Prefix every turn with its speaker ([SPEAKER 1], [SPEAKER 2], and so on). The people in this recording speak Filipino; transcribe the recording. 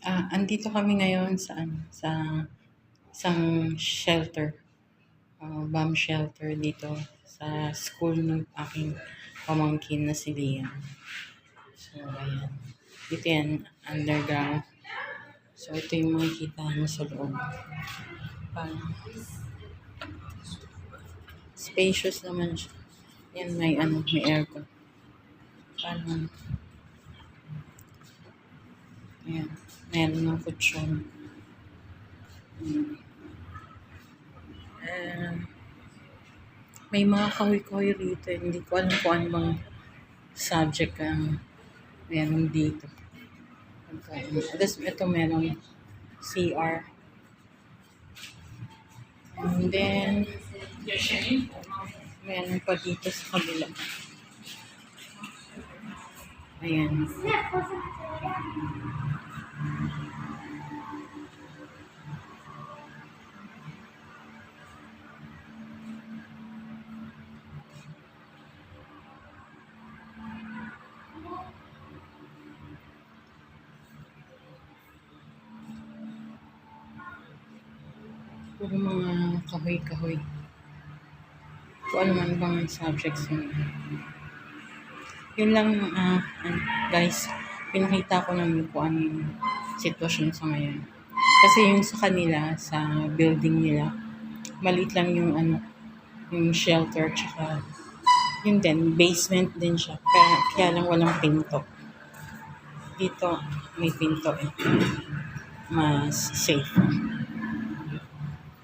[SPEAKER 1] Ah, andito kami ngayon sa ano, sa isang shelter. Ah, bomb shelter dito sa school ng aking pamangkin na si Liam. So, ayan. Dito yan, underground. So, ito yung makikita mo sa loob. Parang spacious naman siya. Yan, may ano, may aircon. Parang Ayan. Meron ng kutsyon. Hmm. Eh, may mga kahoy-kahoy rito. Hindi ko alam kung ano bang subject ang meron dito. Tapos ito meron CR. And then, meron pa dito sa kabila. Ayan. Puro mga kahoy-kahoy. Kung ano man bang subjects yun. Yun lang, ano, guys, pinakita ko lang yung kung ano yung sitwasyon sa ngayon. Kasi yung sa kanila, sa building nila, maliit lang yung ano, yung shelter, tsaka yun din, basement din siya. Kaya, kaya lang walang pinto. Dito, may pinto eh. Mas safe.